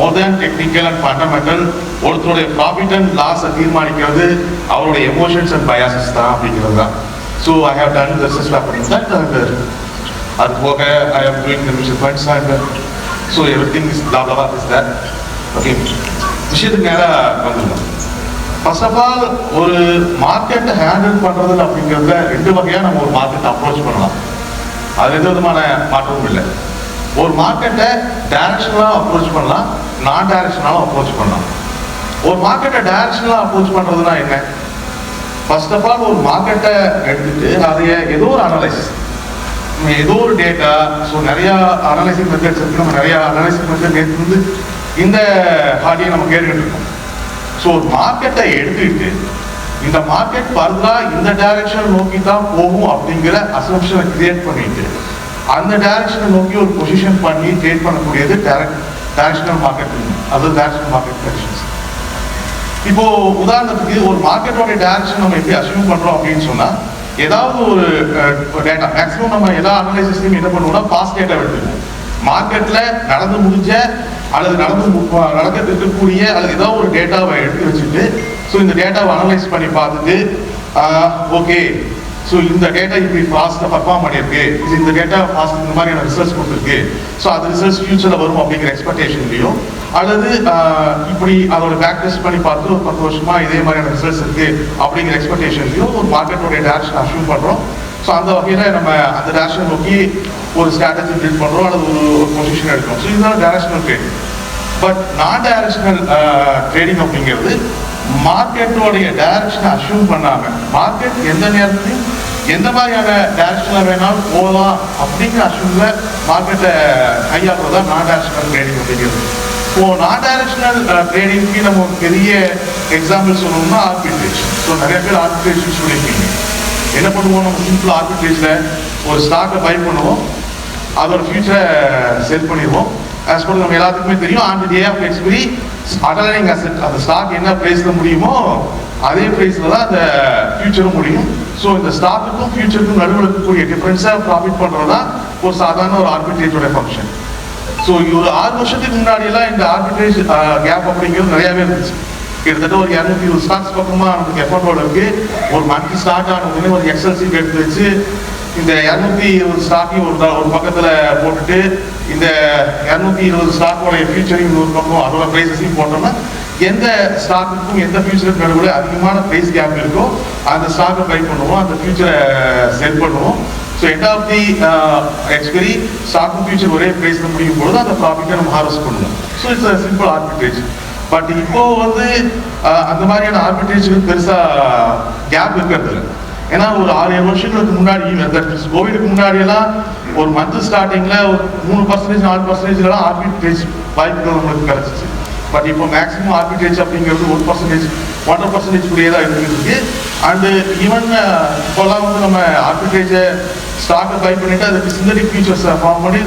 More than technical and fundamental ஒருத்தருடைய profit and லாஸை தீர்மானிக்கிறது அவருடைய எமோஷன்ஸ் அண்ட் பயாசஸ் தான் அப்படிங்கிறது தான். So I have done research paper that அது போக I have doing mutual funds and so everything is லாபலா is that okay விஷயத்துக்கு நேராக வந்துடலாம் ஃபர்ஸ்ட் ஆஃப் ஆல் ஒரு மார்க்கெட்டை ஹேண்டில் பண்ணுறது அப்படிங்கிறதுல ரெண்டு வகையாக நம்ம ஒரு மார்க்கெட்டை அப்ரோச் பண்ணலாம். அது எந்த விதமான மாற்றமும் இல்லை. ஒரு மார்க்கெட்டை டைரக்ஷனலாக அப்ரோச் பண்ணலாம் நான் டைரக்ஷனாலும் அப்ரோச் பண்ணலாம். ஒரு மார்க்கெட்டை டைரக்ஷனலாக அப்ரோச் பண்ணுறதுனா என்ன? ஃபர்ஸ்ட் ஆஃப் ஆல் ஒரு மார்க்கெட்டை எடுத்துட்டு அதைய ஏதோ ஒரு அனலைசிஸ் ஏதோ ஒரு டேட்டா ஸோ நிறையா அனலைசிங் மெத்தட்ஸ் இருக்கு. நம்ம நிறையா அனலைசிங் மெத்தட் நேற்று வந்து இந்த ஹார்டியை நம்ம கேட்டுக்கிட்டு இருக்கோம். ஸோ ஒரு மார்க்கெட்டை எடுத்துக்கிட்டு இந்த மார்க்கெட் ஃபர்தரா இந்த டைரக்ஷன் நோக்கி தான் போகும் அப்படிங்கிற அசம்ஷனை கிரியேட் பண்ணிட்டு அந்த டைரக்ஷனை நோக்கி ஒரு பொசிஷன் பண்ணி ட்ரேட் பண்ணக்கூடியது டைரக்ட் டைரக்ஷனல் மார்க்கெட்டிங் அது டைரக்ஷனல் மார்க்கெட் கண்டிஷன்ஸ் இப்போ உதாரணத்துக்கு ஒரு மார்க்கெட்டோட டைரக்ஷன் நம்ம எப்படி அசியூம் பண்றோம் அப்படின்னு சொன்னா ஏதாவது ஒரு டேட்டா மேக்ஸிமம் நம்ம எல்லா அனலைசிஸ்லையும் என்ன பண்ணுவோம்னா பாஸ்ட் டேட்டா எடுத்துக்கணும் மார்க்கெட்ல நடந்து முடிஞ்ச அல்லது நடந்து மு- நடக்க இருக்கக்கூடிய அல்லது ஏதாவது ஒரு டேட்டாவை எடுத்து வச்சுட்டு ஸோ இந்த டேட்டாவை அனலைஸ் பண்ணி பார்த்துட்டு ஓகே ஸோ இந்த டேட்டா இப்படி ஃபாஸ்ட்டாக பர்ஃபார்ம் பண்ணியிருக்கு. இது இந்த டேட்டா ஃபாஸ்ட் இந்த மாதிரியான ரிசர்ச் கொடுத்துருக்கு. ஸோ அது ரிசர்ச் ஃபியூச்சரில் வரும் அப்படிங்கிற எக்ஸ்பெக்டேஷன்லையும் அல்லது இப்படி அதோட பேக் டெஸ்ட் பண்ணி பார்த்து ஒரு பத்து வருஷமாக இதே மாதிரியான ரிசல்ட்ஸ் இருக்கு அப்படிங்கிற எக்ஸ்பெக்டேஷன்லையும் ஒரு மார்க்கெட்டோட டேரக்ஷன் அஷ்யூம் பண்ணுறோம் ஸோ அந்த வகையில் நம்ம அந்த டேரக்ஷன் நோக்கி ஒரு ஸ்ட்ராட்டஜி பில்ட் பண்ணுறோம் அல்லது ஒரு ஒரு பொசிஷன் எடுக்கிறோம். ஸோ இதுதான் directional trading but non directional trading அப்படிங்கிறது மார்க்கெட்டோடைய டைரக்ஷனை அசியூம் பண்ணாங்க மார்க்கெட் எந்த நேரத்துலையும் எந்த மாதிரியான டைரக்ஷனில் வேணாலும் போகலாம் அப்படிங்கிற அசியூமில் மார்க்கெட்டை கையாளுறது தான் நான் டைரக்ஷனல் ட்ரேடிங் அப்படிங்கிறது ஸோ நான் டைரக்ஷனல் ட்ரேடிங்க்கு நம்ம ஒரு பெரிய எக்ஸாம்பிள் சொல்லணும்னா ஆர்பிட்ரேஜ் ஸோ நிறைய பேர் ஆர்பிட்ரேஜ் யூஸ் பண்ணியிருக்கீங்க என்ன பண்ணுவோம்? நம்ம சிம்பிள் ஆர்பிட்ரேஜில் ஒரு ஸ்டாக்கை பை பண்ணுவோம். அதோட ஃபியூச்சரை செல் பண்ணிடுவோம். ஆஸ் நம்ம எல்லாத்துக்குமே தெரியும். On the day of expiry underlying asset அந்த ஸ்டாக் என்ன ப்ரைஸில் முடியுமோ அதே ப்ரைஸில் தான் அந்த ஃபியூச்சரும் முடியும். ஸோ இந்த ஸ்டாக்குக்கும் ஃபியூச்சருக்கும் நடுவில் இருக்கக்கூடிய டிஃப்ரென்ஸை ப்ராஃபிட் பண்ணுறது தான் ஒரு சாதாரண ஒரு ஆர்பிட்ரேஜோட ஃபங்க்ஷன் ஸோ ஒரு ஆறு வருஷத்துக்கு முன்னாடியெல்லாம் இந்த ஆர்பிட்ரேஜ் கேப் அப்படிங்கிறது நிறையாவே இருந்துச்சு. கிட்டத்தட்ட ஒரு இரநூத்தி இருபது ஸ்டாக்ஸ் பக்கமாக நமக்கு எஃபர்ட்டோட இருக்கு. ஒரு மந்த் ஸ்டார்ட் ஆன உடனே ஒரு எக்ஸல் சீட் எடுத்து வச்சு இந்த இரநூத்தி இருபது ஸ்டாக்கையும் ஒரு ஒரு பக்கத்தில் போட்டுட்டு இந்த இரநூத்தி இருபது ஸ்டாக்கோடைய ஃபியூச்சரையும் ஒரு பக்கம் அதோட ப்ரைஸஸையும் போட்டோம்னா எந்த ஸ்டாக்குக்கும் எந்த ஃபியூச்சருக்கும் நடுவில் அதிகமான ப்ரைஸ் கேப் இருக்கோ அந்த ஸ்டாக்கை பை பண்ணுவோம் அந்த ஃபியூச்சரை செல் பண்ணுவோம். So end of the expiry ஸ்டாக்கும் future ஒரே ப்ரைஸில் முடியும் பொழுது அந்த ப்ராஃபிட்டை நம்ம ஹார்வெஸ்ட் பண்ணுவோம். So it's simple arbitrage but இப்போ வந்து uh, அந்த மாதிரியான ஆர்பிட்ரேஜுக்கு பெருசாக கேப் இருக்கிறது இல்லை. ஏன்னா ஒரு ஆறு ஏழு வருஷங்களுக்கு முன்னாடி கோவிடுக்கு முன்னாடி எல்லாம் ஒரு மந்த் ஸ்டார்டிங்ல ஒரு மூணு பர்சன்டேஜ் நாலு பர்சன்டேஜ்லாம் ஆர்பிட்ரேஜ் வாய்ப்புகள் நம்மளுக்கு கிடைச்சிச்சு. பட் இப்போ மேக்ஸிமம் ஆர்பிட்ரேஜ் அப்படிங்கிறது ஒரு பர்சன்டேஜ் ஒன்றரை பர்சன்டேஜ் கூடிய தான் இருந்துருக்கு அண்டு ஈவன் இப்போல்லாம் வந்து நம்ம ஆர்பிட்ரேஜை ஸ்டாக்கை பை பண்ணிட்டு அதுக்கு சிந்தடிக் ஃபீச்சர்ஸ் ஃபார்ம் பண்ணி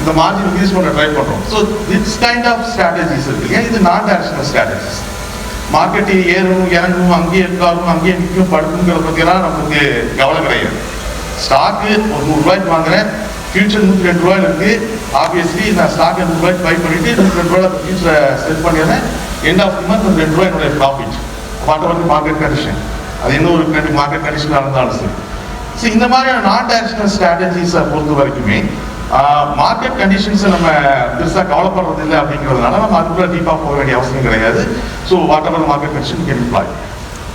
இந்த மார்ஜின் இன்க்ரீஸ் பண்ண ட்ரை பண்ணுறோம் so this kind of strategies இருக்கு. இல்லையா இது நான் டேரக்ஷனல் ஸ்ட்ராட்டஜிஸ் மார்க்கெட்டில் ஏறும் இறங்கும் அங்கேயே இருக்காரும் அங்கேயே நிற்கும் படுக்குங்கிறத பற்றியெல்லாம் நமக்கு கவலை கிடையாது. ஸ்டாக்கு ஒரு நூறுரூவாய்க்கு வாங்குறேன் ஃபியூச்சர் நூற்றி ரெண்டு ரூபாயில் இருக்குது ஆப்வியஸ்லி நான் ஸ்டாக்கை நூறு ரூபாய்க்கு பை பண்ணிவிட்டு நூற்றி ரெண்டு ரூபாய் ஃபியூச்சரை செல் பண்ணிடுறேன். எண்ட் ஆஃப் தி மந்த் ரெண்டு ரூபாய் என்னுடைய ப்ராஃபிட் வாட் வந்து மார்க்கெட் கண்டிஷன் அது என்ன ஒரு மார்க்கெட் கண்டிஷனாக இருந்தாலும் சரி. ஸோ இந்த மாதிரியான நான் டைரக்ஷனல் ஸ்ட்ராட்டஜிஸை பொறுத்த வரைக்குமே மார்க்கெட் கண்டிஷன்ஸை நம்ம பெருசாக கவலைப்படுறது இல்லை அப்படிங்கிறதுனால நம்ம அதுக்குள்ளே டீப்பாக போக வேண்டிய அவசியம் கிடையாது. So whatever market condition can employ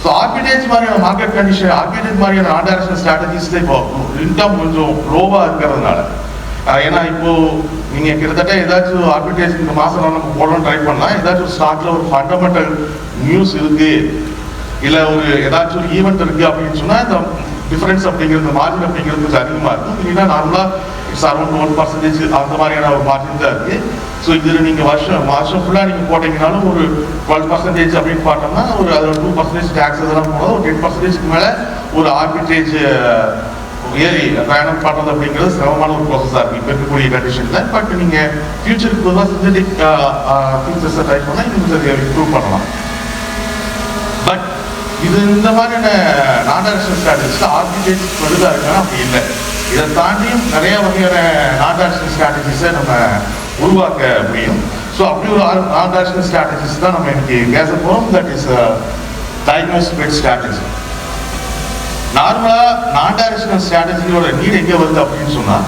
so arbitrage மாதிரியான மார்க்கெட் கண்டிஷன் ஆர்பிடேஜ் மாதிரியான நான் டைரக்ஷனல் ஸ்ட்ராட்டஜிஸ் இப்போ இன்கம் கொஞ்சம் லோவாக இருக்கிறதுனால ஏன்னா இப்போ நீங்கள் கிட்டத்தட்ட ஏதாச்சும் ஆர்பிடேஜ் இந்த மாதம் நம்ம போடணும்னு ட்ரை பண்ணலாம் ஏதாச்சும் ஒரு ஸ்டாக்ல ஒரு ஃபண்டமெண்டல் நியூஸ் இருக்கு இல்லை ஒரு ஏதாச்சும் ஒரு ஈவெண்ட் இருக்கு அப்படின்னு சொன்னால் இந்த டிஃபரன்ஸ் அப்படிங்கிறது மார்ஜின் அப்படிங்கிறது கொஞ்சம் இருக்கும். இல்லைன்னா நார்மலாக இட்ஸ் அரௌண்ட் ஒன் பர்சன்டேஜ் அந்த மாதிரியான ஒரு மார்ஜின் தான் இருக்கு ஸோ இதில் நீங்கள் வருஷம் வருஷம் ஃபுல்லாக நீங்கள் போட்டீங்கனாலும் ஒரு டுவெல் பர்சன்டேஜ் அப்படின்னு பார்த்தோம்னா ஒரு அதில் டூ பர்சன்டேஜ் டேக்ஸ் இதெல்லாம் போனால் ஒரு டென் பர்சன்டேஜ்க்கு மேலே ஒரு ஆர்பிட்ரேஜ் ஏறி பயணம் பண்ணுறது அப்படிங்கிறது சிரமமான ஒரு ப்ராசஸாக இருக்குது இப்போ இருக்கக்கூடிய கண்டிஷனில் பட் நீங்கள் ஃபியூச்சருக்கு பொதுவாக சிந்தடிக் ஃபீச்சர்ஸை ட்ரை பண்ணால் இன்னும் இம்ப்ரூவ் பண்ணலாம். பட் இது இந்த மாதிரியான நான் டைரக்ஷன் ஸ்ட்ராட்டஜிஸில் ஆர்கிடெக்ட் பெரிதாக இருக்காங்க அப்படி இல்லை. இதை தாண்டியும் நிறைய வகையான நான் டைரக்ஷன் ஸ்ட்ராட்டஜிஸை நம்ம உருவாக்க முடியும். ஸோ அப்படி ஒரு நான் டைரக்ஷனல் ஸ்ட்ராட்டஜிஸ் தான் நம்ம இன்னைக்கு பேச போகிறோம் that is diagonal spread strategy நார்மலாக நான் டைரக்ஷனல் ஸ்ட்ராட்டஜியோட நீட் எங்கே வருது அப்படின்னு சொன்னால்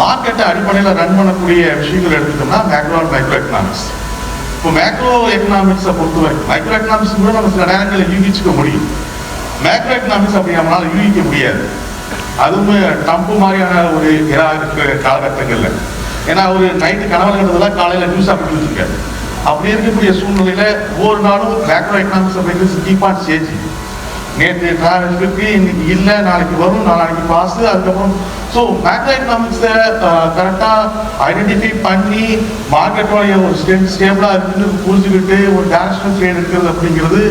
மார்க்கெட்டை அடிப்படையில் ரன் பண்ணக்கூடிய விஷயங்கள் எடுத்துட்டோம்னா மேக்ரோ அண்ட் மைக்ரோ எக்கனாமிக்ஸ் இப்போ மேக்ரோ எக்கனாமிக்ஸை பொறுத்த வரைக்கும் மைக்ரோ எக்கனாமிக்ஸ் கூட நம்ம சில நேரங்களில் யூகிச்சுக்க முடியும். மேக்ரோ எக்கனாமிக்ஸ் அப்படி நம்மளால் யூகிக்க முடியாது. அதுவும் டம்பு மாதிரியான ஒரு இதாக இருக்கிற காலகட்டங்கள்ல. ஏன்னா ஒரு நைட்டு கனவு காலையில் நியூஸ் அப்படி இருக்காரு அப்படி இருக்கக்கூடிய சூழ்நிலையில ஒவ்வொரு நாளும் மேக்ரோ எக்கனாமிக்ஸ் அப்படிங்கிறது கீப் ஆன் சேஞ்சிங் நேற்று டிராவல் இன்னைக்கு இல்லை நாளைக்கு வரும் நாளைக்கு பாஸ் அதுக்கப்புறம் ஸோ மேக்ரோ எக்கனாமிக்ஸை கரெக்டாக ஐடென்டிஃபை பண்ணி மார்க்கெட்டோடைய ஒரு ஸ்டேட் ஸ்டேபிளாக இருக்குன்னு புரிஞ்சுக்கிட்டு ஒரு டேரக்ஷனல் ட்ரேட் இருக்கிறது அப்படிங்கிறது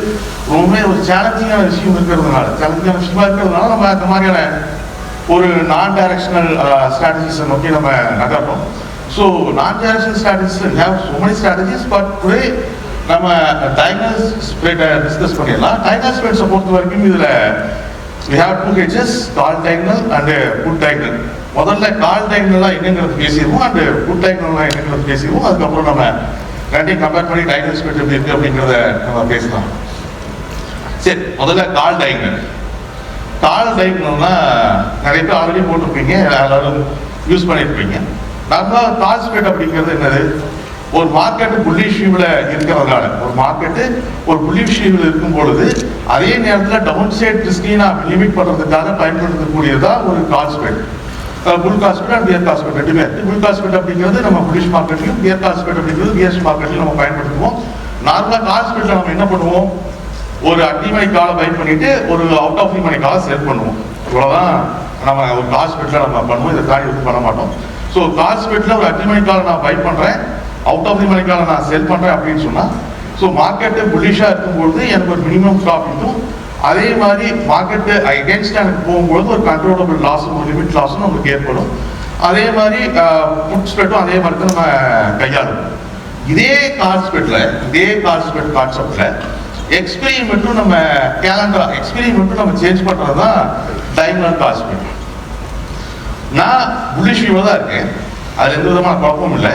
ரொம்பவே ஒரு சேலஞ்சிங்கான விஷயம் இருக்கிறதுனால சேலஞ்சிங்கான விஷயமா இருக்கிறதுனால நம்ம அந்த மாதிரியான ஒரு நான் டைரக்ஷனல் ஸ்ட்ராட்டஜிஸை நோக்கி நம்ம நகர்றோம். So non directional strategies have so many strategies but today நம்ம டைகர்ஸ் ஸ்ப்ரெட்டை டிஸ்கஸ் பண்ணிடலாம். டைகர் ஸ்ப்ரெட்ஸை பொறுத்த வரைக்கும் இதில் we have two cages call diagonal and put diagonal முதல்ல கால் டைகனலாக என்னங்கிறது பேசிடுவோம் அண்டு ஃபுட் டைகனலாக என்னங்கிறது பேசிடுவோம். அதுக்கப்புறம் நம்ம ரெண்டையும் கம்பேர் பண்ணி டைகர் ஸ்ப்ரெட் எப்படி இருக்குது அப்படிங்கிறத நம்ம பேசலாம். சரி முதல்ல கால் டைகனல் தாழ் டைகனல்னா நிறைய பேர் ஆல்ரெடி போட்டிருப்பீங்க எல்லாரும் யூஸ் பண்ணியிருப்பீங்க நார்மலாக கால் ஸ்ப்ரெட் அப்படிங்கிறது என்னது? ஒரு மார்க்கெட்டு புள்ளிஷ் இருக்கிறதுனால. ஒரு மார்க்கெட்டு ஒரு புள்ளிஷ் இருக்கும் பொழுது அதே நேரத்தில் டவுன் சைட் ரிஸ்கையும் நான் லிமிட் பண்ணுறதுக்காக பயன்படுத்தக்கூடியதான் ஒரு காஸ்பெட் புல் காஸ்பெட் அண்ட் பியர் காஸ்பெட் ரெண்டுமே. புல் காஸ்பெட் அப்படிங்கிறது நம்ம புலிஷ் மார்க்கெட்லையும் பியர் காஸ்பெட் அப்படிங்கிறது பியர்ஸ் மார்க்கெட்லையும் நம்ம பயன்படுத்துவோம். நார்மலாக காஸ்பெட்டில் நம்ம என்ன பண்ணுவோம்? ஒரு அட்டிமணி காலை பை பண்ணிட்டு ஒரு அவுட் ஆஃப் மணி காலை செல் பண்ணுவோம். இவ்வளவுதான் நம்ம ஒரு காஸ்பெட்டில் நம்ம பண்ணுவோம். இதை தாண்டி பண்ண மாட்டோம். ஸோ காஸ்பெட்டில் ஒரு அட்டிமணி காலை நான் பை பண்ணுறேன் அவுட் ஆஃப் தி மணி காலை நான் செல் பண்ணுறேன் அப்படின்னு சொன்னால் ஸோ மார்க்கெட்டு புல்லிஷாக இருக்கும்பொழுது எனக்கு ஒரு மினிமம் ப்ராஃபிட்டும் அதே மாதிரி மார்க்கெட்டு அகேன்ஸ்ட் எனக்கு போகும்போது ஒரு கண்ட்ரோலபிள் லாஸும் ஒரு லிமிட் லாஸும் நமக்கு ஏற்படும். அதே மாதிரி ஃபுட் ஸ்ப்ரெட்டும் அதே மாதிரி தான் நம்ம கையாளும் இதே கார்ஸ்பெட்டில் இதே கார்ஸ்பெட் கான்செப்டில் எக்ஸ்பெரிமெண்ட்டும் நம்ம கேலண்டர் எக்ஸ்பெரிமெண்ட்டும் நம்ம சேஞ்ச் பண்ணுறது தான் டைமண்ட் கால் நான் புல்லிஷ் வியூவில் தான் இருக்கேன். அதில் எந்த விதமான குழப்பமும் இல்லை.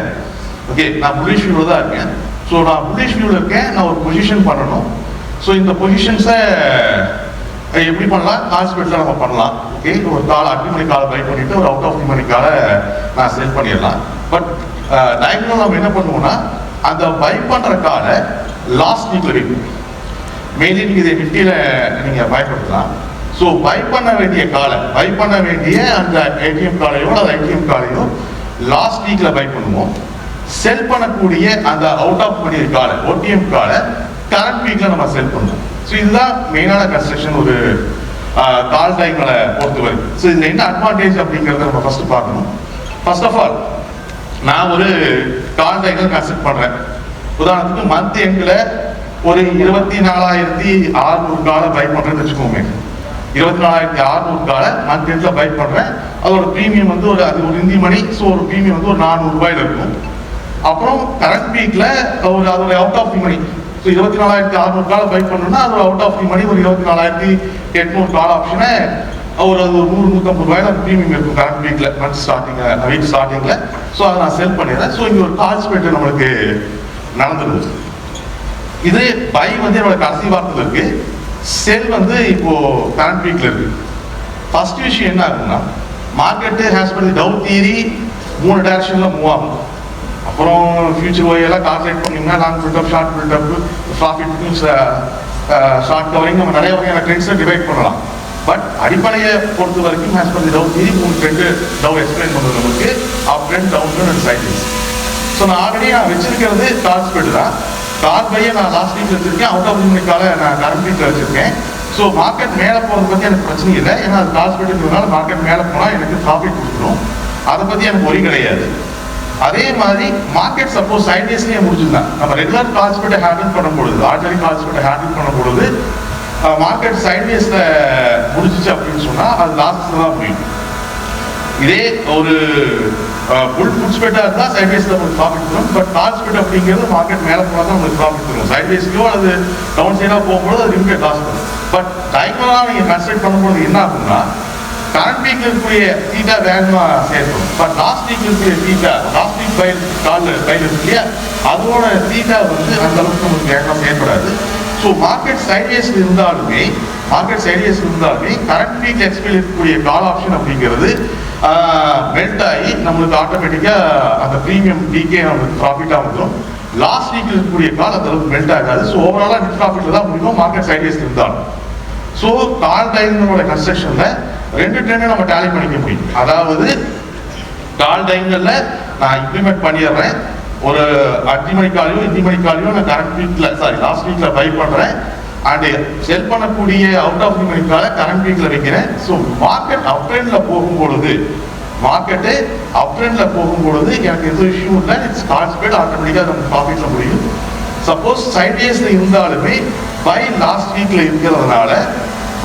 ஓகே நான் புல்லிஷ் வியூவில் தான் இருக்கேன். ஸோ நான் புல்லிஷ் வியூவில் இருக்கேன். நான் ஒரு பொசிஷன் பண்ணணும். ஸோ இந்த பொசிஷன்ஸை எப்படி பண்ணலாம்? ஹாஸ்பிட்டலில் நம்ம பண்ணலாம். ஓகே ஒரு காலை அட்டி மணி காலை பை பண்ணிவிட்டு ஒரு அவுட் ஆஃப் மணி காலை நான் செல் பண்ணிடலாம். பட் டைமில் நம்ம என்ன பண்ணுவோம்னா அந்த பை பண்ணுற காலை லாஸ்ட் வீக்கில் வைக்கணும் மெயின் இதை நிஃப்டியில் நீங்கள் பயப்படலாம் ஸோ பை பண்ண வேண்டிய காலை பை பண்ண வேண்டிய அந்த ஏடிஎம் காலையோ அந்த ஐடிஎம் காலையோ லாஸ்ட் வீக்கில் பை பண்ணுவோம். செல் பண்ணக்கூடிய அந்த அவுட் ஆஃப் மணி காலை ஓடிஎம் காலை கரண்ட் வீக்ல நம்ம செல் பண்ணுவோம். ஸோ இதுதான் மெயினான கன்ஸ்ட்ரக்ஷன் ஒரு கால் டைங்களை பொறுத்த வரைக்கும் ஸோ இதில் என்ன அட்வான்டேஜ் அப்படிங்கிறத நம்ம ஃபர்ஸ்ட் பார்க்கணும். ஃபர்ஸ்ட் ஆஃப் ஆல் நான் ஒரு கால் டைங்கள் கன்ஸ்ட்ரக்ட் பண்ணுறேன் உதாரணத்துக்கு மந்த் எண்டில் ஒரு இருபத்தி நாலாயிரத்தி அறுநூறு காலை பை பண்ணுறேன்னு வச்சுக்கோங்க இருபத்தி நாலாயிரத்தி அறுநூறு காலை மந்த் எண்டில் பை பண்ணுறேன் அதோட ப்ரீமியம் வந்து ஒரு அது ஒரு இந்தி மணி ஸோ ஒரு ப்ரீமியம் வந்து ஒரு நானூறு ரூபாயில இருக்கும். அப்புறம் கரண்ட் வீக்ல ஒரு அதோட out of the money so இருபத்தி நாலாயிரத்தி அறுநூறு கால பை பண்ணணும்னா அதோட அவுட் ஆஃப் தி மணி ஒரு இருபத்தி நாலாயிரத்தி எட்நூறு கால் ஆப்ஷனை ஒரு அது ஒரு நூறு நூற்றம்பது ரூபாயில ப்ரீமியம் இருக்கும் கரண்ட் வீக்ல மந்த் ஸ்டார்டிங் வீக் ஸ்டார்டிங்ல ஸோ அதை நான் செல் பண்ணிடுறேன். ஸோ இங்கே ஒரு கால் ஸ்பெட் நம்மளுக்கு நடந்துருது. இது பை வந்து என்னோட கடைசி வாரத்தில் இருக்கு. செல் வந்து இப்போ கரண்ட் வீக்ல இருக்கு. ஃபர்ஸ்ட் விஷயம் என்ன ஆகும்னா market as per Dow theory மூணு டேரக்ஷன்ல மூவ் ஆகும். அப்புறம் ஃபியூச்சர் ஒய் எல்லாம் கால்குலேட் பண்ணீங்கன்னா long buildup short buildup profit short covering நம்ம நிறைய வகையான ட்ரெண்ட்ஸை டிவைட் பண்ணலாம். பட் அடிப்படையை பொறுத்த வரைக்கும் ஹேஸ் பர் டவு தியரி மூணு ட்ரெண்டு டவு எக்ஸ்பிளைன் பண்ணுறது நமக்கு up trend down and cycles so நான் ஆல்ரெடி நான் வச்சிருக்கிறது கால் ஸ்பீடு தான். கால் பையை நான் லாஸ்ட் வீக் வச்சிருக்கேன். அவுட் ஆஃப் மணிக்கால நான் கரண்ட் வீக்ல வச்சிருக்கேன். ஸோ மார்க்கெட் மேலே போகிறது பற்றி எனக்கு பிரச்சனை இல்லை. ஏன்னா அது காசு ஸ்பீடுங்கிறதுனால மார்க்கெட் மேலே போனால் எனக்கு ப்ராஃபிட் கொடுக்கணும் அதை பற்றி எனக்கு ஒரி கிடையாது. அதே மாதிரி மார்க்கெட் சப்போஸ் சைட்வேஸ்லேயே முடிஞ்சிருந்தேன் நம்ம ரெகுலர் கால் ஸ்பீட்டை ஹேண்டில் பண்ணும்பொழுது ஆர்டினரி கால் ஹேண்டில் பண்ணும்பொழுது மார்க்கெட் சைட்வேஸில் முடிஞ்சிச்சு அப்படின்னு சொன்னால் அது லாஸ்ட்டில் தான் முடியும். இதே ஒரு ஃபுல் ஃபுட் ஸ்பெட்டாக இருந்தால் சைட்வேஸில் உங்களுக்கு ப்ராஃபிட் தரும் பட் கால் ஸ்பெட் அப்படிங்கிறது மார்க்கெட் மேலே போனால் தான் உங்களுக்கு ப்ராஃபிட் தரும் சைட்வேஸ்லையோ அது டவுன் சைடாக போகும்போது அது லிமிடெட் லாஸ் வரும். பட் டைமெல்லாம் நீங்கள் கன்ஸ்ட்ரக்ட் பண்ணும்போது என்ன ஆகும்னா கரண்ட் வீக்ல இருக்கக்கூடிய தீட்டா வேகமாக சேர்க்கும் பட் லாஸ்ட் வீக்ல இருக்கக்கூடிய தீட்டா லாஸ்ட் வீக் பயில் கால் பயில் இருக்கு இல்லையா அதோட தீட்டா வந்து அந்த அளவுக்கு நமக்கு வேகமாக செயல்படாது ஸோ மார்க்கெட் சைடேஸ் இருந்தாலுமே மார்க்கெட் சைட்வேஸ் இருந்தாலுமே கரண்ட் வீக் எக்ஸ்பிள் இருக்கக்கூடிய கால் ஆப்ஷன் அப்படிங்கிறது மெல்ட் ஆகி நம்மளுக்கு ஆட்டோமேட்டிக்காக அந்த ப்ரீமியம் டிகே நம்மளுக்கு ப்ராஃபிட்டாக வந்துடும் லாஸ்ட் வீக் இருக்கக்கூடிய கால் அந்த அளவுக்கு மெல்ட் ஆகாது ஸோ ஓவராலாக நெட் ப்ராஃபிட்டில் தான் முடியும் மார்க்கெட் சைட்வேஸ் இருந்தாலும். ஸோ கால் டைமரோட கன்ஸ்ட்ரக்ஷனில் ரெண்டு டைமே நம்ம டேலி பண்ணிக்க முடியும். அதாவது கால் டைம்களில் நான் இம்ப்ளிமெண்ட் பண்ணிடுறேன். ஒரு அஞ்சு மணிக்காலையோ இஞ்சி மணிக்காலையோ நான் கரெக்ட் வீக்கில் சாரி லாஸ்ட் வீக்கில் பை பண்ணுறேன் அண்ட் செல் பண்ணக்கூடிய அவுட் ஆஃப் தி கரண்ட் வீக்ல வைக்கிறேன் ஸோ மார்க்கெட் அப் ட்ரெண்ட்ல போகும் பொழுது மார்க்கெட்டு அப் ட்ரெண்ட்ல போகும் பொழுது எனக்கு எந்த இஷ்யூ இல்லை. இட்ஸ் கால் ஸ்பீட் ஆட்டோமேட்டிக்காக நம்ம ப்ராஃபிட்ல முடியும். சப்போஸ் சைட்வேஸ்ல இருந்தாலுமே பை லாஸ்ட் வீக்ல இருக்கிறதுனால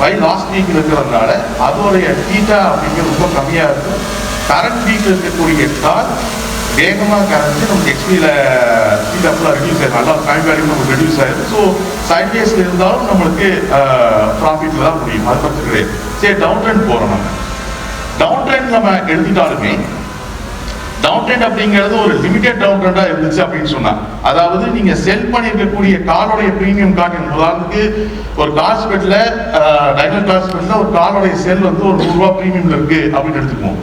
பை லாஸ்ட் வீக் இருக்கிறதுனால அதோடைய டீட்டா அப்படிங்கிறது ரொம்ப கம்மியாக இருக்கும். கரண்ட் வீக்கில் இருக்கக்கூடிய கால் வேகமாக கரைஞ்சு நமக்கு எக்ஸ்பியில் டீட்டா ஃபுல்லாக ரெடியூஸ் ஆயிடும் நல்லா டைம் வேல்யூ நமக்கு ரெடியூஸ் ஆயிடும் ஸோ சைட்வேஸ்ல இருந்தாலும் நம்மளுக்கு ப்ராஃபிட் தான் முடியும். அது பற்றி கிடையாது. சரி டவுன் ட்ரெண்ட் போகிறோம் நம்ம. டவுன் ட்ரெண்ட் நம்ம எழுதிட்டாலுமே டவுன் ட்ரெண்ட் அப்படிங்கிறது ஒரு லிமிடெட் டவுன் ட்ரெண்டாக இருந்துச்சு அப்படின்னு சொன்னால் அதாவது நீங்கள் செல் பண்ணிருக்கக்கூடிய காலோடைய ப்ரீமியம் கார்டு உதாரணத்துக்கு ஒரு காஸ்பெட்டில் ஸ்பெட்ல டைனர் ஒரு காலோடைய செல் வந்து ஒரு நூறுரூவா ப்ரீமியமில் இருக்குது அப்படின்னு எடுத்துக்குவோம்.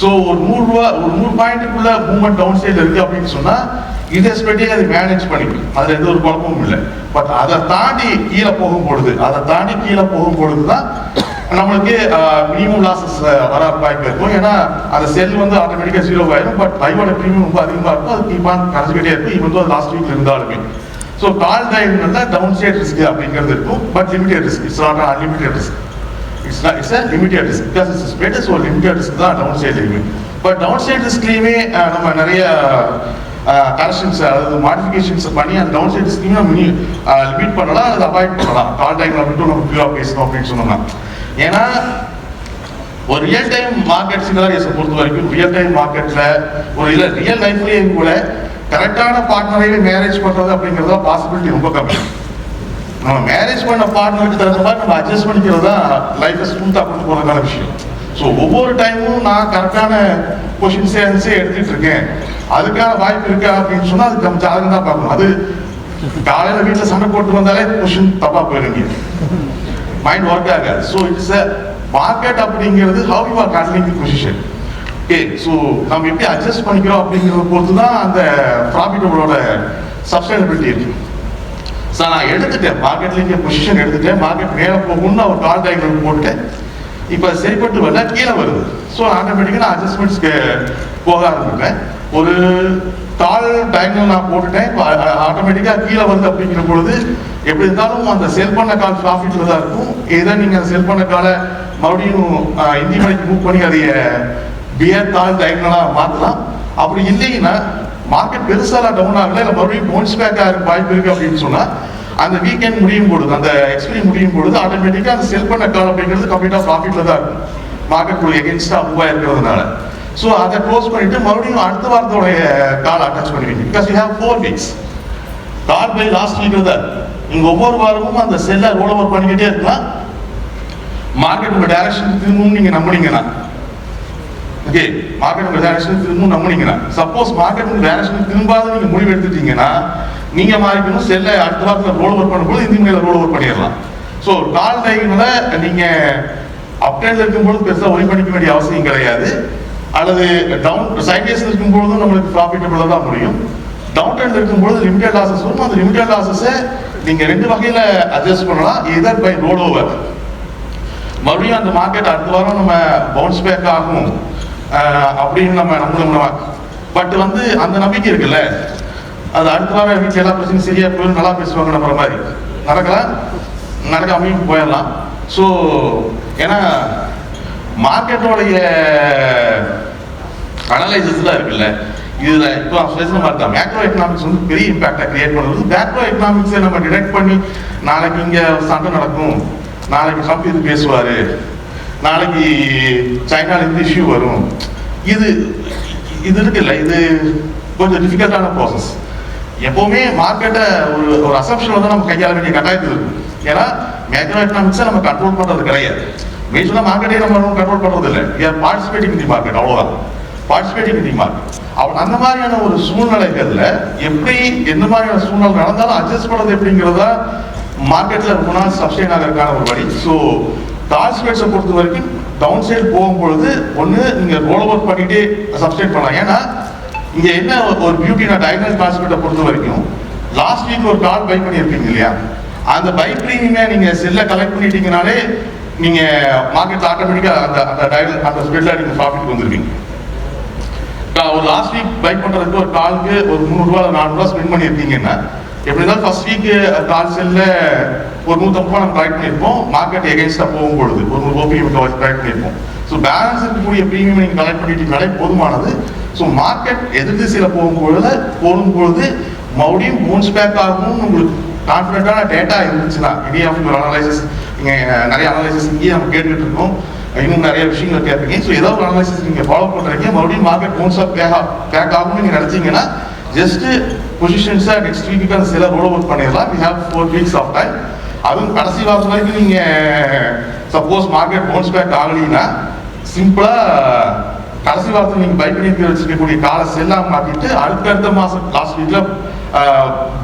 ஸோ ஒரு நூறு ரூபா ஒரு நூறு பாயிண்ட்டுக்குள்ள மூவ்மெண்ட் டவுன் ஸ்டேஜ் இருக்கு அப்படின்னு சொன்னா இன்வெஸ்ட்மெண்ட்டே அது மேனேஜ் பண்ணிக்கும் அதுல எந்த ஒரு குழப்பமும் இல்லை. பட் அதை தாண்டி கீழே போகும் பொழுது அதை தாண்டி கீழே போகும் பொழுது தான் நம்மளுக்கு மினிமம் லாசஸ் வர வாய்ப்பு இருக்கும். ஏன்னா அந்த செல் வந்து ஆட்டோமேட்டிக்காக ஜீரோ ஆயிடும் பட் பைவோட ப்ரீமியம் ரொம்ப அதிகமாக இருக்கும். அது கீப்பான் கரைஞ்சிக்கிட்டே இருக்கும் இவன் வந்து லாஸ்ட் வீக்ல இருந்தாலுமே. So call time downside risk அப்படிங்கிறது இருக்கும். But limited risk it's not unlimited risk it's not it's limited risk because it's spreads so limited risk தான் டவுன் சைட்லையுமே பட் டவுன் சைட் ரிஸ்க்லேயுமே நம்ம நிறைய கரெக்ஷன்ஸ் அதாவது மாடிஃபிகேஷன்ஸ் பண்ணி அந்த டவுன் சைட் ரிஸ்க்கையும் நம்ம லிமிட் பண்ணலாம் அதை அவாய்ட் பண்ணலாம். கால் டைமில் மட்டும் நம்ம பியூரா பேசணும் அப்படின்னு சொன்னோம்னா. ஏன்னா ஒரு ரியல் டைம் மார்க்கெட் சினாரியஸை பொறுத்த வரைக்கும் ரியல் டைம் மார்க்கெட்டில் ஒரு இல்லை ரியல் லைஃப்லேயும் கூட கரெக்டான பார்ட்னரையும் மேரேஜ் பண்ணுறது அப்படிங்கிறது தான் பாசிபிலிட்டி ரொம்ப கம்மி. நம்ம மேரேஜ் பண்ண பார்ட்னருக்கு தகுந்த மாதிரி நம்ம அட்ஜஸ்ட் பண்ணிக்கிறது தான் லைஃப்பை ஸ்மூத்தாக கொண்டு போகிறதுக்கான விஷயம். ஸோ ஒவ்வொரு டைமும் நான் கரெக்டான கொஷின்ஸே ஆன்சே எடுத்துட்டு இருக்கேன். அதுக்கான வாய்ப்பு இருக்கா அப்படின்னு சொன்னால் அதுக்கு நம்ம ஜாதகம் தான் பார்க்கணும். அது காலையில் வீட்டில் சண்டை போட்டு வந்தாலே கொஷின் தப்பாக போயிருங்க மைண்ட் ஒர்க் ஆகாது ஸோ இட்ஸ் அ மார்க்கெட் அப்படிங்கிறது how you are handling the position okay so நம்ம எப்படி அட்ஜஸ்ட் பண்ணிக்கிறோம் அப்படிங்கிறத பொறுத்து தான் அந்த ப்ராஃபிட்டபுளோட சஸ்டைனபிலிட்டி இருக்குது சார் நான் எடுத்துட்டேன். மார்க்கெட்ல இங்கே பொசிஷன் எடுத்துட்டேன். மார்க்கெட் மேலே போகும்னு ஒரு கால் டயக்ராம் போட்டேன். இப்போ சரிப்பட்டு வரல கீழே வருது. ஸோ ஆட்டோமேட்டிக்காக நான் அட்ஜஸ்ட்மெண்ட்ஸ்க்கு போக ஆரம்பிப்பேன். ஒரு கால் டயக்ராம் நான் போட்டுட்டேன். ஆட்டோமேட்டிக்காக கீழே வருது அப்படிங்கிற பொழுது எப்படி இருந்தாலும் அந்த செல் பண்ண கால் ப்ராஃபிட்டில் தான் இருக்கும். இதை நீங்கள் செல் பண்ண காலை மறுபடியும் இந்தி மணிக்கு மூவ் பண்ணி அதைய பியர் தாழ் டயக்னலாக மாற்றலாம் அப்படி இல்லைன்னா மார்க்கெட் பெருசாலாம் டவுன் ஆகல. இல்லை மறுபடியும் பவுன்ஸ் பேக் ஆகிற வாய்ப்பு இருக்கு அப்படின்னு சொன்னா அந்த வீக்கெண்ட் முடியும் பொழுது அந்த எக்ஸ்பீரியன் முடியும் பொழுது ஆட்டோமேட்டிக்காக அந்த செல் பண்ண கால் அப்படிங்கிறது கம்ப்ளீட்டாக ப்ராஃபிட்ல தான் இருக்கும். மார்க்கெட் ஒரு எகென்ஸ்டாக மூவ் ஆயிருக்கிறதுனால. ஸோ அதை க்ளோஸ் பண்ணிட்டு மறுபடியும் அடுத்த வாரத்தோடைய கால் அட்டாச் பண்ணுவீங்க because you have four weeks call buy last week தான் நீங்கள் ஒவ்வொரு வாரமும் அந்த செல்லை ரோல் ஓவர் பண்ணிக்கிட்டே இருக்கலாம். மார்க்கெட் உங்க டைரக்ஷன் திரும்பவும் நீங்க நம்புனீங்கன்னா ஓகே மார்க்கெட் உங்க டைரக்ஷன் திரும்பவும் சப்போஸ் மார்க்கெட் உங்க டைரக்ஷன் திரும்பாத நீங்க முடிவு எடுத்துட்டீங்கன்னா நீங்க மாறிக்கணும் செல்லை அடுத்த வாரத்தில் ரோல் ஓவர் பண்ணும்போது இந்த மேல ரோல் ஓவர் பண்ணிடலாம். ஸோ கால் டைம்ல நீங்க அப் இருக்கும்போது பெருசாக ஒரி பண்ணிக்க வேண்டிய அவசியம் கிடையாது. அல்லது டவுன் சைட்வேஸ் இருக்கும்பொழுதும் நம்மளுக்கு ப்ராஃபிட்டபிளாக தான் முடியும். டவுன் ட்ரெண்ட் இருக்கும்பொழுது லிமிடெட் லாசஸ் வரும். அந்த லிமிடெட் லாசஸை நீங்க ரெண்டு வகையில அட்ஜஸ்ட் பண்ணலாம். இதர் பை ரோல் ஓவர் மறுபடியும் அந்த மார்க்கெட் அடுத்த வாரம் நம்ம பவுன்ஸ் பேக் ஆகும். அப்படின்னு நம்ம நம்பணும் பட் வந்து அந்த நம்பிக்கை இருக்குல்ல? அது அடுத்த வாரம் வீட்டில் எல்லா பிரச்சனையும் சரியா போயிடும் நல்லா பேசுவாங்க நம்புற மாதிரி. நடக்கலாம் நடக்காமையும் போயிடலாம். ஸோ ஏன்னா மார்க்கெட்டோடைய அனலைசஸ்லாம் இருக்குல்ல. இதுல இப்போ நான் மாதிரி தான். மேக்ரோ எக்கனாமிக்ஸ் வந்து பெரிய இம்பாக்டை கிரியேட் பண்ணுறது மேக்ரோ எக்கனாமிக்ஸை நம்ம டிடெக்ட் பண்ணி நாளைக்கு இங்கே சண்டை நடக்கும். நாளைக்கு ட்ரம்ப் இது பேசுவாரு. நாளைக்கு சைனாலேருந்து இஷ்யூ வரும். இது இது இருக்குல்ல இது கொஞ்சம் டிஃபிகல்ட்டான ப்ராசஸ் எப்போவுமே மார்க்கெட்டை ஒரு ஒரு அசப்ஷன் வந்து நம்ம கையாள வேண்டிய கட்டாயத்தில் இருக்கும் ஏன்னா மேக்ரோ எக்கனாமிக்ஸை நம்ம கண்ட்ரோல் பண்ணுறது கிடையாது. மேஜராக மார்க்கெட்டே நம்ம கண்ட்ரோல் பண்ணுறது இல்லை. We are participating in the market அவ்வளோதான் பார்ட்டிசிபேட்டிங் in the market. அவன் அந்த மாதிரியான ஒரு சூழ்நிலைகளில் எப்படி எந்த மாதிரியான சூழ்நிலை நடந்தாலும் அட்ஜஸ்ட் பண்ணுறது எப்படிங்கிறதா மார்க்கெட்டில் ரொம்ப நாள் சப்ஸ்டைன் ஆகிறதுக்கான ஒரு வழி. ஸோ கால் பொறுத்த வரைக்கும் டவுன் சைடு போகும்பொழுது ஒன்று நீங்கள் ரோல் ஓவர் பண்ணிட்டே சப்ஸ்டேட் பண்ணலாம். ஏன்னா இங்கே என்ன ஒரு பியூட்டி நான் டயக்னல் கால்ஸ்பேட்டை பொறுத்த வரைக்கும் லாஸ்ட் வீக் ஒரு கால் பை பண்ணியிருப்பீங்க இல்லையா? அந்த பை ப்ரீமியமே நீங்கள் செல்ல கலெக்ட் பண்ணிட்டீங்கனாலே நீங்கள் மார்க்கெட்டில் ஆட்டோமேட்டிக்காக அந்த அந்த டயல் அந்த ஸ்பெட்ல நீங்கள் ப்ராஃபிட் வந்துருவீங்க ஒரு லாஸ்ட் வீக் பை பண்ணுறதுக்கு ஒரு காலுக்கு ஒரு முந்நூறுரூவா நானூறுரூவா ஸ்பெண்ட் பண்ணியிருக்கீங்கன்னா எப்படி இருந்தாலும் ஃபர்ஸ்ட் வீக் கால் ஒரு நூறு ரூபா நம்ம ட்ரை பண்ணியிருப்போம் மார்க்கெட் எகென்ஸ்டாக போகும்பொழுது ஒரு நூறு ஓபிஎம் ட்ரை பண்ணியிருப்போம் ஸோ பேலன்ஸ் இருக்கக்கூடிய ப்ரீமியம் நீங்கள் கலெக்ட் பண்ணிட்டீங்கனாலே போதுமானது. ஸோ மார்க்கெட் எதிர் திசையில் போகும்பொழுது போகும்பொழுது மறுபடியும் பவுன்ஸ் பேக் ஆகும் உங்களுக்கு கான்ஃபிடென்ட்டான டேட்டா இருந்துச்சுன்னா எனி ஆஃப் யுவர் அனலைசிஸ் நீங்கள் நிறைய அனலைசிஸ் இங்கேயே நம்ம கேட்டுக்கிட்டு இருக்கோம். இன்னும் நிறைய விஷயங்கள் கேட்பீங்க ஸோ ஏதோ ஒரு அனலைசிஸ் நீங்கள் ஃபாலோ பண்ணுறீங்க மறுபடியும் market bounce off back back ஆகும்னு நீங்கள் நினச்சிங்கன்னா ஜஸ்ட் பொசிஷன்ஸை நெக்ஸ்ட் வீக்கு அந்த சில ரோல் ஒர்க் பண்ணிடலாம். We have four weeks of time அதுவும் கடைசி வாரம் வரைக்கும் நீங்கள் சப்போஸ் மார்க்கெட் பவுன்ஸ் பேக் ஆகலைன்னா சிம்பிளாக கடைசி வாரத்தில் நீங்கள் பை பண்ணி வச்சிருக்கக்கூடிய காலை செல்லாம மாட்டிட்டு அடுத்த அடுத்த மாதம் லாஸ்ட் வீக்கில்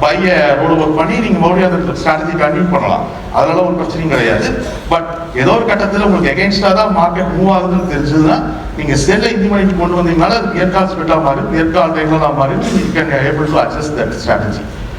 பைய ரோடு ஒர்க் பண்ணி நீங்கள் மறுபடியும் அந்த ஸ்ட்ராட்டஜி கண்டினியூ பண்ணலாம். அதனால ஒரு பிரச்சனையும் கிடையாது. பட் ஏதோ ஒரு கட்டத்தில் உங்களுக்கு எகென்ஸ்டாக தான் மார்க்கெட் மூவ் ஆகுதுன்னு தெரிஞ்சதுன்னா நீங்கள் செல்லை இந்த மணிக்கு கொண்டு வந்தீங்கனால அது மேற்கால் ஸ்பெட்டாக மாறும் மேற்கால் டைம்லாம் மாறும் நீங்கள் can able to adjust that strategy